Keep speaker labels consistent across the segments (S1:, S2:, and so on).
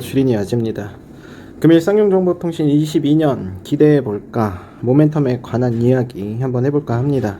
S1: 주린이 아집니다. 금일 쌍용정보통신 22년 기대해 볼까 모멘텀에 관한 이야기 한번 해볼까 합니다.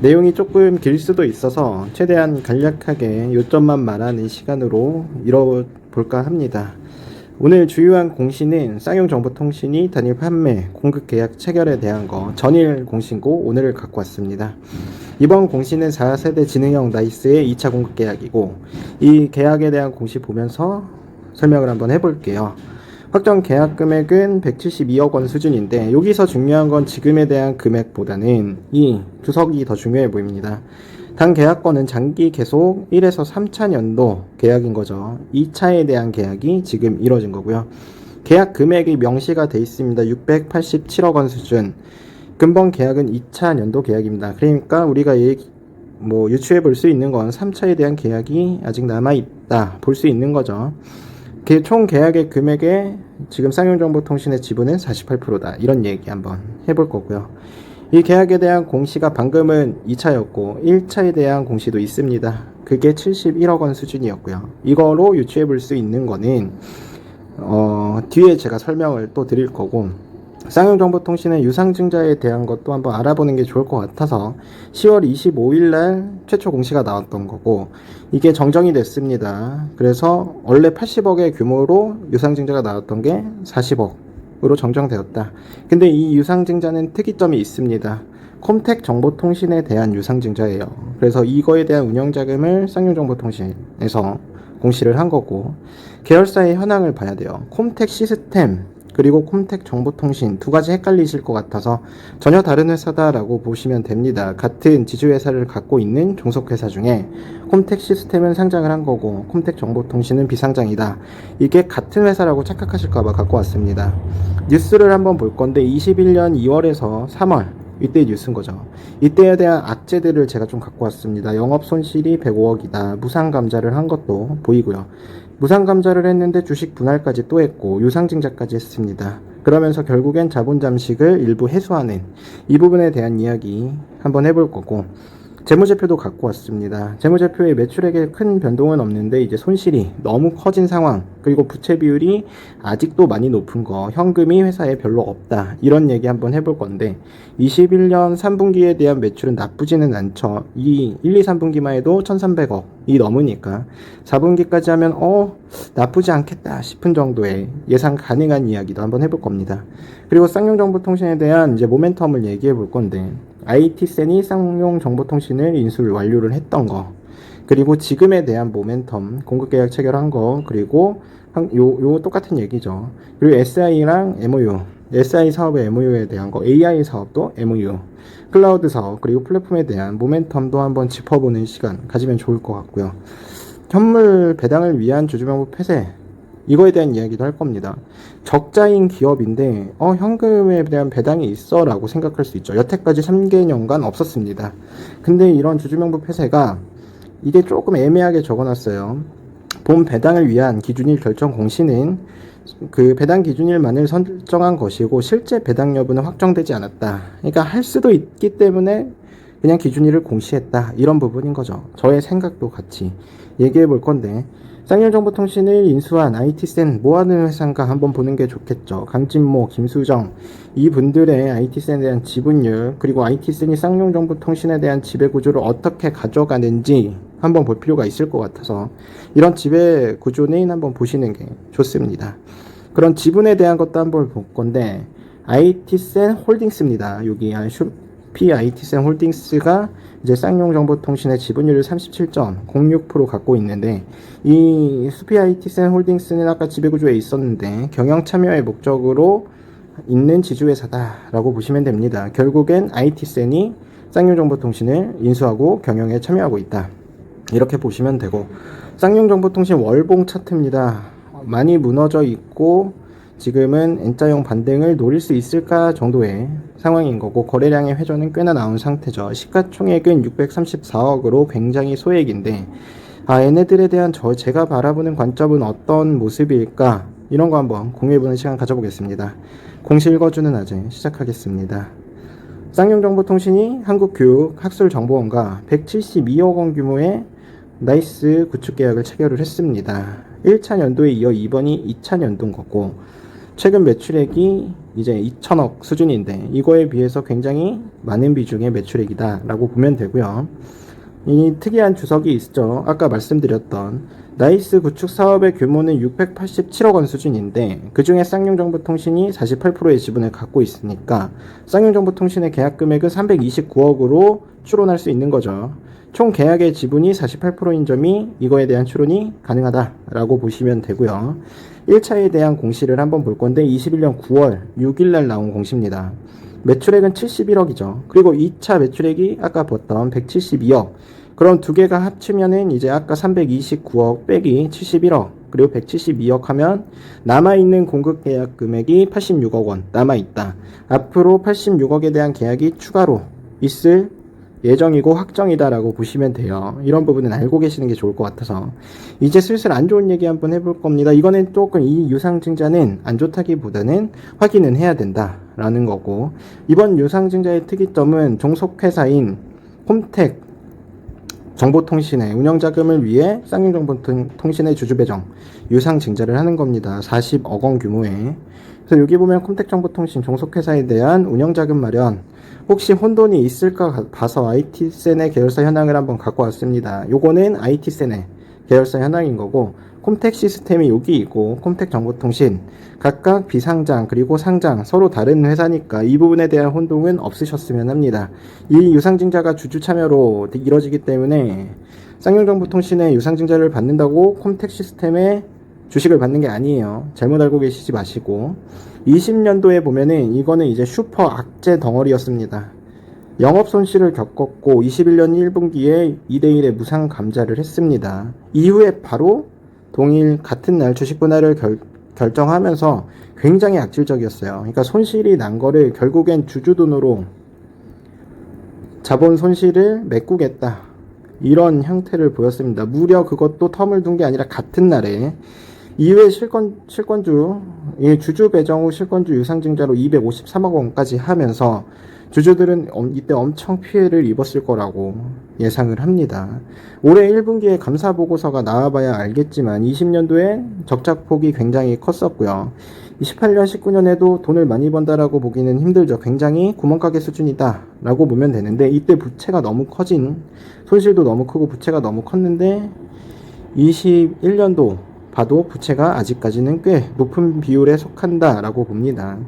S1: 내용이 조금 길 수도 있어서 최대한 간략하게 요점만 말하는 시간으로 이뤄볼까 합니다. 오늘 주요한 공시는 쌍용정보통신이 단일 판매, 공급 계약 체결에 대한 거 전일 공시고 오늘을 갖고 왔습니다. 이번 공시는 4세대 지능형 나이스의 2차 공급 계약이고 이 계약에 대한 공시 보면서 설명을 한번 해볼게요. 확정 계약 금액은 172억 원 수준인데 여기서 중요한 건 지금에 대한 금액보다는 이 주석이 더 중요해 보입니다. 단 계약권은 장기 계속 1에서 3차 연도 계약인 거죠. 2차에 대한 계약이 지금 이뤄진 거고요. 계약 금액이 명시가 돼 있습니다. 687억 원 수준. 근본 계약은 2차 연도 계약입니다. 그러니까 우리가 얘기, 뭐 유추해 볼 수 있는 건 3차에 대한 계약이 아직 남아 있다. 볼 수 있는 거죠. 그총 계약의 금액에 지금 쌍용정보통신의 지분은 48%다. 이런 얘기 한번 해볼 거고요. 이 계약에 대한 공시가 방금은 2차였고 1차에 대한 공시도 있습니다. 그게 71억 원 수준이었고요. 이거로 유추해 볼 수 있는 거는 어, 뒤에 제가 설명을 또 드릴 거고 쌍용 정보통신의 유상증자에 대한 것도 한번 알아보는 게 좋을 것 같아서 10월 25일 날 최초 공시가 나왔던 거고 이게 정정이 됐습니다. 그래서 원래 80억의 규모로 유상증자가 나왔던 게 40억으로 정정되었다. 근데 이 유상증자는 특이점이 있습니다. 콤텍 정보통신에 대한 유상증자예요. 그래서 이거에 대한 운영자금을 쌍용정보통신에서 공시를 한 거고 계열사의 현황을 봐야 돼요. 콤텍 시스템 그리고 콤텍 정보통신 두 가지 헷갈리실 것 같아서 전혀 다른 회사다라고 보시면 됩니다. 같은 지주회사를 갖고 있는 종속회사 중에 콤텍 시스템은 상장을 한 거고 콤텍 정보통신은 비상장이다. 이게 같은 회사라고 착각하실까봐 갖고 왔습니다. 뉴스를 한번 볼 건데 21년 2월에서 3월 이때 뉴스인 거죠. 이때에 대한 악재들을 제가 좀 갖고 왔습니다. 영업 손실이 105억이다. 무상 감자를 한 것도 보이고요. 무상 감자를 했는데 주식 분할까지 또 했고 유상증자까지 했습니다. 그러면서 결국엔 자본 잠식을 일부 해소하는 이 부분에 대한 이야기 한번 해볼 거고 재무제표도 갖고 왔습니다. 재무제표의 매출액에 큰 변동은 없는데 이제 손실이 너무 커진 상황 그리고 부채 비율이 아직도 많이 높은 거 현금이 회사에 별로 없다 이런 얘기 한번 해볼 건데 21년 3분기에 대한 매출은 나쁘지는 않죠. 이 1, 2, 3분기만 해도 1,300억이 넘으니까 4분기까지 하면 어 나쁘지 않겠다 싶은 정도의 예상 가능한 이야기도 한번 해볼 겁니다. 그리고 쌍용정보통신에 대한 이제 모멘텀을 얘기해 볼 건데 IT센이 쌍용 정보통신을 인수를 완료를 했던 거 그리고 지금에 대한 모멘텀 공급 계약 체결한 거 그리고 한- 요, 요 똑같은 얘기죠. 그리고 SI랑 MOU SI 사업의 MOU에 대한 거 AI 사업도 MOU 클라우드 사업 그리고 플랫폼에 대한 모멘텀도 한번 짚어보는 시간 가지면 좋을 것 같고요. 현물 배당을 위한 주주명부 폐쇄 이거에 대한 이야기도 할 겁니다. 적자인 기업인데 어 현금에 대한 배당이 있어라고 생각할 수 있죠. 여태까지 3개년간 없었습니다. 근데 이런 주주명부 폐쇄가 이게 조금 애매하게 적어놨어요. 본 배당을 위한 기준일 결정 공시는 그 배당 기준일만을 설정한 것이고 실제 배당 여부는 확정되지 않았다. 그러니까 할 수도 있기 때문에 그냥 기준일을 공시했다. 이런 부분인 거죠. 저의 생각도 같이 얘기해 볼 건데 쌍용정보통신을 인수한 IT센 뭐하는 회사인가 한번 보는 게 좋겠죠. 강진모, 김수정 이분들의 IT센에 대한 지분율 그리고 IT센이 쌍용정보통신에 대한 지배구조를 어떻게 가져가는지 한번 볼 필요가 있을 것 같아서 이런 지배 구조는 한번 보시는 게 좋습니다. 그런 지분에 대한 것도 한번 볼 건데 IT센 홀딩스입니다. 여기 슈피 IT센 홀딩스가 이제 쌍용 정보통신의 지분율을 37.06% 갖고 있는데 이 수피 IT센 홀딩스는 아까 지배구조에 있었는데 경영 참여의 목적으로 있는 지주회사다라고 보시면 됩니다. 결국엔 IT센이 쌍용 정보통신을 인수하고 경영에 참여하고 있다. 이렇게 보시면 되고 쌍용 정보통신 월봉 차트입니다. 많이 무너져 있고 지금은 N자형 반등을 노릴 수 있을까 정도의 상황인 거고 거래량의 회전은 꽤나 나온 상태죠. 시가총액은 634억으로 굉장히 소액인데 아 얘네들에 대한 저 제가 바라보는 관점은 어떤 모습일까 이런 거 한번 공유해보는 시간 가져보겠습니다. 공시 읽어주는 아재 시작하겠습니다. 쌍용정보통신이 한국교육학술정보원과 172억 원 규모의 나이스 구축 계약을 체결을 했습니다. 1차 연도에 이어 이번이 2차 연도인 거고 최근 매출액이 이제 2천억 수준인데 이거에 비해서 굉장히 많은 비중의 매출액이다라고 보면 되고요. 이 특이한 주석이 있죠. 아까 말씀드렸던 나이스 구축 사업의 규모는 687억 원 수준인데 그 중에 쌍용정보통신이 48%의 지분을 갖고 있으니까 쌍용정보통신의 계약 금액은 329억으로 추론할 수 있는 거죠. 총 계약의 지분이 48%인 점이 이거에 대한 추론이 가능하다라고 보시면 되고요. 1차에 대한 공시를 한번 볼 건데 21년 9월 6일 날 나온 공시입니다. 매출액은 71억이죠. 그리고 2차 매출액이 아까 봤던 172억. 그럼 두 개가 합치면은 이제 아까 329억 빼기 71억 그리고 172억 하면 남아있는 공급 계약 금액이 86억 원 남아있다. 앞으로 86억에 대한 계약이 추가로 있을 예정이고 확정이다라고 보시면 돼요. 이런 부분은 알고 계시는 게 좋을 것 같아서 이제 슬슬 안 좋은 얘기 한번 해볼 겁니다. 이거는 조금 이 유상증자는 안 좋다기보다는 확인은 해야 된다라는 거고 이번 유상증자의 특이점은 종속회사인 홈택 정보통신의 운영자금을 위해 쌍용정보통신의 주주배정 유상증자를 하는 겁니다. 40억 원 규모의 그래서 여기 보면 콤텍정보통신 종속회사에 대한 운영자금 마련 혹시 혼돈이 있을까 봐서 IT센의 계열사 현황을 한번 갖고 왔습니다. 요거는 IT센의 계열사 현황인 거고 콤텍 시스템이 여기 있고 콤텍 정보통신 각각 비상장 그리고 상장 서로 다른 회사니까 이 부분에 대한 혼동은 없으셨으면 합니다. 이 유상증자가 주주 참여로 이뤄지기 때문에 쌍용정보통신의 유상증자를 받는다고 콤텍 시스템의 주식을 받는 게 아니에요. 잘못 알고 계시지 마시고 20년도에 보면은 이거는 이제 슈퍼 악재 덩어리였습니다. 영업 손실을 겪었고 21년 1분기에 2대1의 무상 감자를 했습니다. 이후에 바로 동일 같은 날 주식 분할을 결, 결정하면서 굉장히 악질적이었어요. 그러니까 손실이 난 거를 결국엔 주주 돈으로 자본 손실을 메꾸겠다. 이런 형태를 보였습니다. 무려 그것도 텀을 둔 게 아니라 같은 날에 이후에 실권, 실권주, 이 주주 배정 후 실권주 유상증자로 253억 원까지 하면서 주주들은 엄- 이때 엄청 피해를 입었을 거라고 예상을 합니다. 올해 1분기에 감사 보고서가 나와봐야 알겠지만 20년도에 적자폭이 굉장히 컸었고요. 28년, 19년에도 돈을 많이 번다라고 보기는 힘들죠. 굉장히 구멍가게 수준이다 라고 보면 되는데 이때 부채가 너무 커진 손실도 너무 크고 부채가 너무 컸는데 21년도 봐도 부채가 아직까지는 꽤 높은 비율에 속한다라고 봅니다.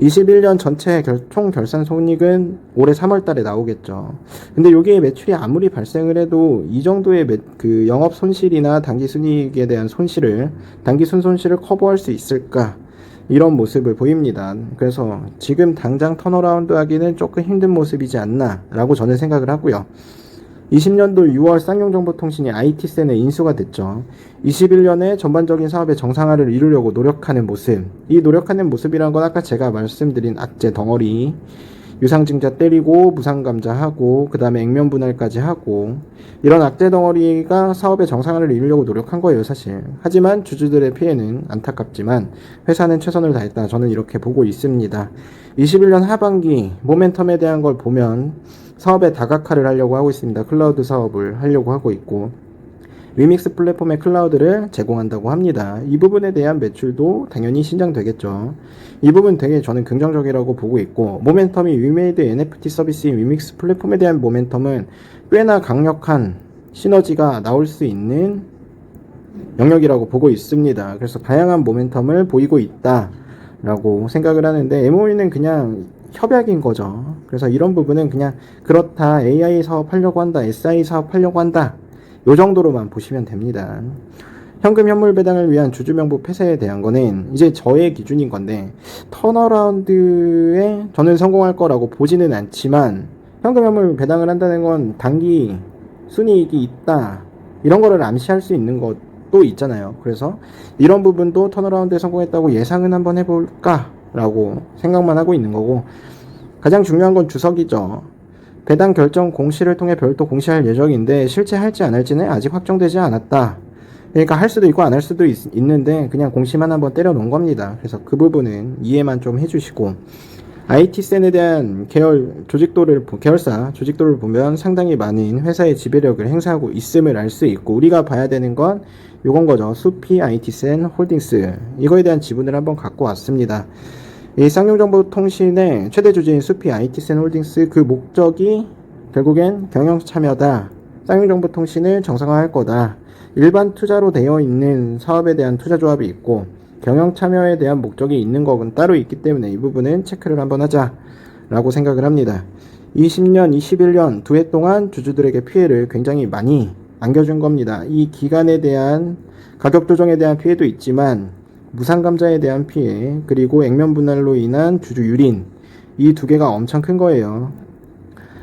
S1: 21년 전체 결, 총 결산 손익은 올해 3월 달에 나오겠죠. 근데 여기에 매출이 아무리 발생을 해도 이 정도의 매, 그 영업 손실이나 단기 순이익에 대한 손실을 단기 순 손실을 커버할 수 있을까? 이런 모습을 보입니다. 그래서 지금 당장 턴어라운드 하기는 조금 힘든 모습이지 않나라고 저는 생각을 하고요. 20년도 6월 쌍용정보통신이 IT센에 인수가 됐죠. 21년에 전반적인 사업의 정상화를 이루려고 노력하는 모습. 이 노력하는 모습이란 건 아까 제가 말씀드린 악재 덩어리. 유상증자 때리고 무상감자 하고 그 다음에 액면 분할까지 하고 이런 악재 덩어리가 사업의 정상화를 이루려고 노력한 거예요 사실. 하지만 주주들의 피해는 안타깝지만 회사는 최선을 다했다. 저는 이렇게 보고 있습니다. 21년 하반기 모멘텀에 대한 걸 보면 사업의 다각화를 하려고 하고 있습니다. 클라우드 사업을 하려고 하고 있고 위믹스 플랫폼의 클라우드를 제공한다고 합니다. 이 부분에 대한 매출도 당연히 신장되겠죠. 이 부분 되게 저는 긍정적이라고 보고 있고 모멘텀이 위메이드 NFT 서비스인 위믹스 플랫폼에 대한 모멘텀은 꽤나 강력한 시너지가 나올 수 있는 영역이라고 보고 있습니다. 그래서 다양한 모멘텀을 보이고 있다라고 생각을 하는데 MOE는 그냥 협약인 거죠. 그래서 이런 부분은 그냥 그렇다 AI 사업 하려고 한다, SI 사업 하려고 한다. 요 정도로만 보시면 됩니다. 현금 현물 배당을 위한 주주 명부 폐쇄에 대한 거는 이제 저의 기준인 건데 턴어라운드에 저는 성공할 거라고 보지는 않지만 현금 현물 배당을 한다는 건 단기 순이익이 있다 이런 거를 암시할 수 있는 것도 있잖아요. 그래서 이런 부분도 턴어라운드에 성공했다고 예상은 한번 해볼까라고 생각만 하고 있는 거고 가장 중요한 건 주석이죠. 배당 결정 공시를 통해 별도 공시할 예정인데 실제 할지 안 할지는 아직 확정되지 않았다. 그러니까 할 수도 있고 안 할 수도 있, 는데 그냥 공시만 한번 때려 놓은 겁니다. 그래서 그 부분은 이해만 좀 해주시고 IT센에 대한 계열 조직도를 보- 계열사 조직도를 보면 상당히 많은 회사의 지배력을 행사하고 있음을 알 수 있고 우리가 봐야 되는 건 요건 거죠. 수피 IT센 홀딩스 이거에 대한 지분을 한번 갖고 왔습니다. 이 쌍용정보통신의 최대 주주인 수피 IT센 홀딩스 그 목적이 결국엔 경영 참여다. 쌍용정보통신을 정상화할 거다. 일반 투자로 되어 있는 사업에 대한 투자 조합이 있고 경영 참여에 대한 목적이 있는 거는 따로 있기 때문에 이 부분은 체크를 한번 하자라고 생각을 합니다. 20년, 21년 두 해 동안 주주들에게 피해를 굉장히 많이 안겨준 겁니다. 이 기간에 대한 가격 조정에 대한 피해도 있지만 무상감자에 대한 피해 그리고 액면 분할로 인한 주주 유린 이 두 개가 엄청 큰 거예요.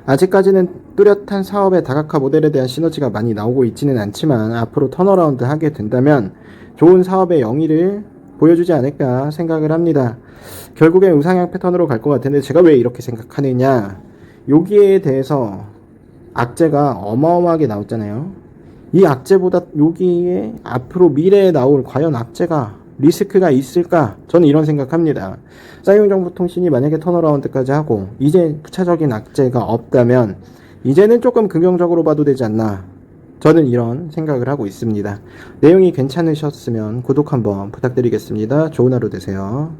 S1: 아직까지는 뚜렷한 사업의 다각화 모델에 대한 시너지가 많이 나오고 있지는 않지만 앞으로 턴어라운드 하게 된다면 좋은 사업의 영위를 보여주지 않을까 생각을 합니다. 결국엔 우상향 패턴으로 갈 것 같은데 제가 왜 이렇게 생각하느냐 여기에 대해서 악재가 어마어마하게 나왔잖아요. 이 악재보다 여기에 앞으로 미래에 나올 과연 악재가 리스크가 있을까? 저는 이런 생각합니다. 쌍용정보통신이 만약에 턴어라운드까지 하고 이제 부차적인 악재가 없다면 이제는 조금 긍정적으로 봐도 되지 않나? 저는 이런 생각을 하고 있습니다. 내용이 괜찮으셨으면 구독 한번 부탁드리겠습니다. 좋은 하루 되세요.